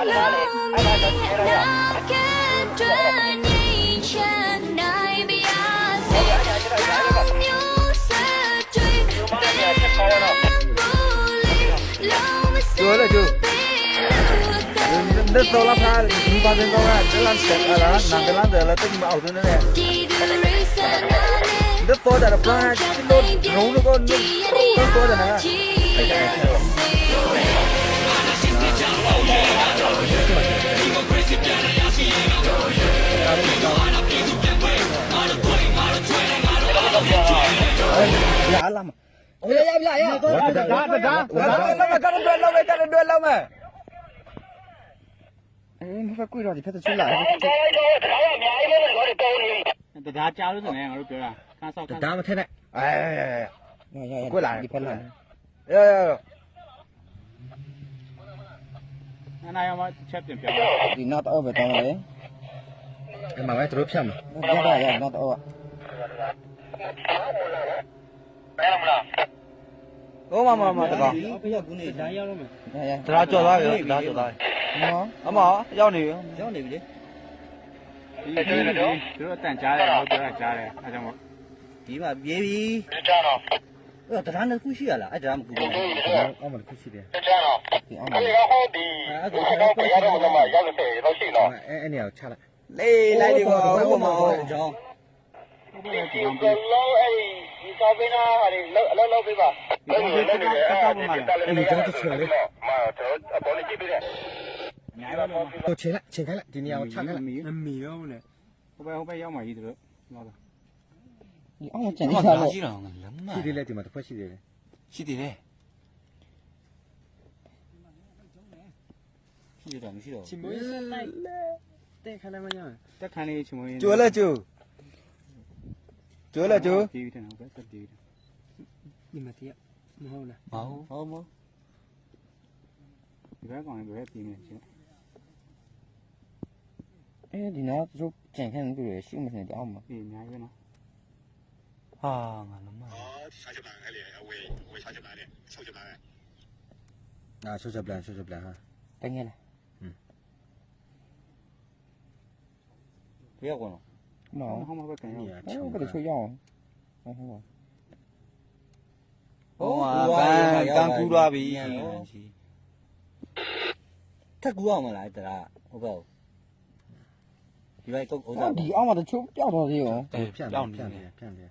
对了就，那那手那拍已经发生状态，那让男男的让着了，在你们后头那里。那发带的包啊，这么多，然后那个那都放在哪？哎呀。Alam. Bila ya, bila ya. Dah, dah, dah. Kau dua lau, kau dua lau meh. Eh, nó phải quy rồi thì phải tự xuất lại. Từ đá cháo luôn rồi em, lúc đó là. Từ đá mà thế này. Ê, quy lại. Quy lại. Ê, ê, ê. Anh này ông tiền phiếu. Thì nó tao về tao đấy. Em bảo ai trộm xem. Dạ, dạ, nó tao. ဟိုမှာမှာမှာတကောင်ဘယ်ရောက်ဘူးနေတရားရောက်တော့မယ်ရရဒါကြော်သွားပြီဒါကြော်သွားပြီနော်အမရောက်နေပြီရောက်နေပြီလေဒီဒီဒီတို့အတန်ကြားတယ်ဟုတ်ပြောတာကြားတယ်အဲကြောင့်မို့ဒီမှာပြေးပြီကြားတော့အဲ့တရားနှစ်ခုရှိရလားအဲ့ဒါမှကူဘူးအောက်မှာတစ်ခုရှိတယ်ဒီအောင်အဲ့ဒါကိုဆက်တော့ရတော့မှရောက်လို့အဲ့အဲ့နေရာကိုချလိုက်လေးလိုက်ဒီဘောဟိုမှာဟိုအကြောင်းဟုတ်တယ်ဒီအောင်ပြီးလုံးအဲ့ ဒီစာပင်းသားဟာတွေလောက်လောက်လောက်ပေးပါဒီအောင်ပြီးတက်တက်တက်ပါမှာလေအဲ့ဒီကြောင့်တစ်ချေလေးမာတော့အပေါ်လေးကြည့်ပေးတယ်အများကြီးပါမှာဟိုချေလိုက်ချေခိုင်းလိုက်ဒီနေရာကိုချခိုင်းလိုက်မီးမီးရောလေဟိုဘက်ဟိုဘက်ရောက်မှကြီးတို့ဟုတ်ကဲ့ဒီအောင်ကျန်နေကြလို့ရှိတော့ငါလမ်းမရှိသေးလဲဒီမှာတစ်ဖက်ရှိသေးတယ်ရှိသေးတယ်ရှိတော့မရှိတော့ချင်မွေးလိုက်တက်ခါလည်းမရတက်ခါလေးချင်မွေးကျွဲလဲကျွ chưa là chưa nhưng mà thiệt mau nè. Mau mau mau bé còn cái gì này chứ ê thì nó giúp chẳng hạn cái rửa xíu mình này đó mà tìm nhái với nó. À mà lắm mà. À số chập lại số chập lại ha. Cái nghe này ừ. Biết rồi မနေတော့အောင်မအေးအများကြီးပဲနော်ဟာငါလမ်းမအာဆိုချက်ပလန်ဆိုချက်ပလန်ဟာတကယ်လားဘယ်ကောနော်ဟောမှာပဲကန်ရောက်နေရာအဲ့ချုံဘယ်လိုချွေရအောင်ဟုတ်ဟုတ်ဟိုမှာကန်ကန်ကူသွားပြီထက်ကူအောင်မလားတရားဟုတ်ပါဘူးဒီဘက်ကုတ်ဥစားဒီအောင်မတချို့ပျောက်တော့သေးရောအေးဖြန့်ဖြန့်ဖြန့်ဖြန့်